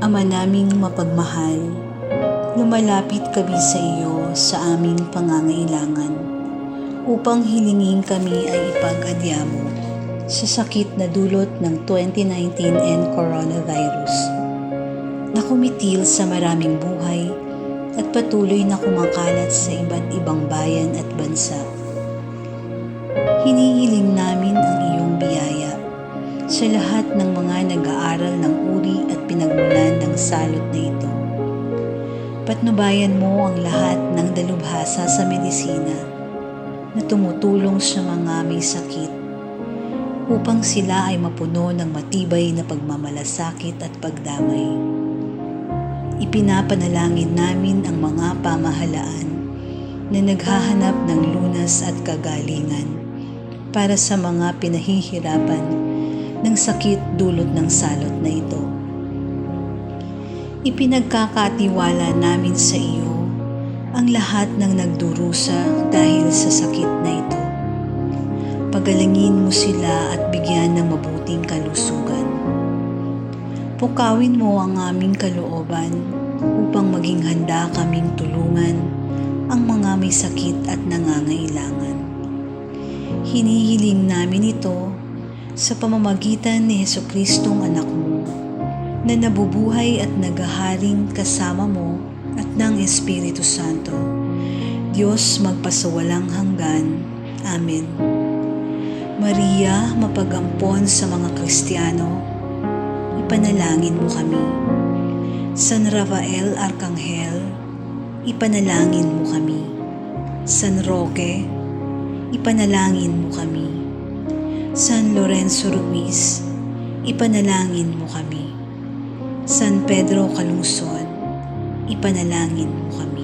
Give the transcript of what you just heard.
Ama naming mapagmahal, lumalapit kami sa iyo sa aming pangangailangan upang hilingin kami ay ipag-adya mo sa sakit na dulot ng 2019 and coronavirus na kumitil sa maraming buhay at patuloy na kumakalat sa iba't ibang bayan at bansa. Hinihiling namin ang iyong biyaya sa lahat ng salot na ito. Patnubayan mo ang lahat ng dalubhasa sa medisina na tumutulong sa mga may sakit upang sila ay mapuno ng matibay na pagmamalasakit at pagdamay. Ipinapanalangin namin ang mga pamahalaan na naghahanap ng lunas at kagalingan para sa mga pinahihirapan ng sakit dulot ng salot na ito. Ipinagkakatiwala namin sa iyo ang lahat ng nagdurusa dahil sa sakit na ito. Pagalangin mo sila at bigyan ng mabuting kalusugan. Pukawin mo ang aming kalooban upang maging handa kaming tulungan ang mga may sakit at nangangailangan. Hinihiling namin ito sa pamamagitan ni Heso Kristong anak mo na nabubuhay at nagaharing kasama mo at ng Espiritu Santo. Diyos magpasawalang hanggan. Amen. Maria, mapagampon sa mga Kristiyano, ipanalangin mo kami. San Rafael Arcangel, ipanalangin mo kami. San Roque, ipanalangin mo kami. San Lorenzo Ruiz, ipanalangin mo kami. San Pedro Calungsod, ipanalangin mo kami.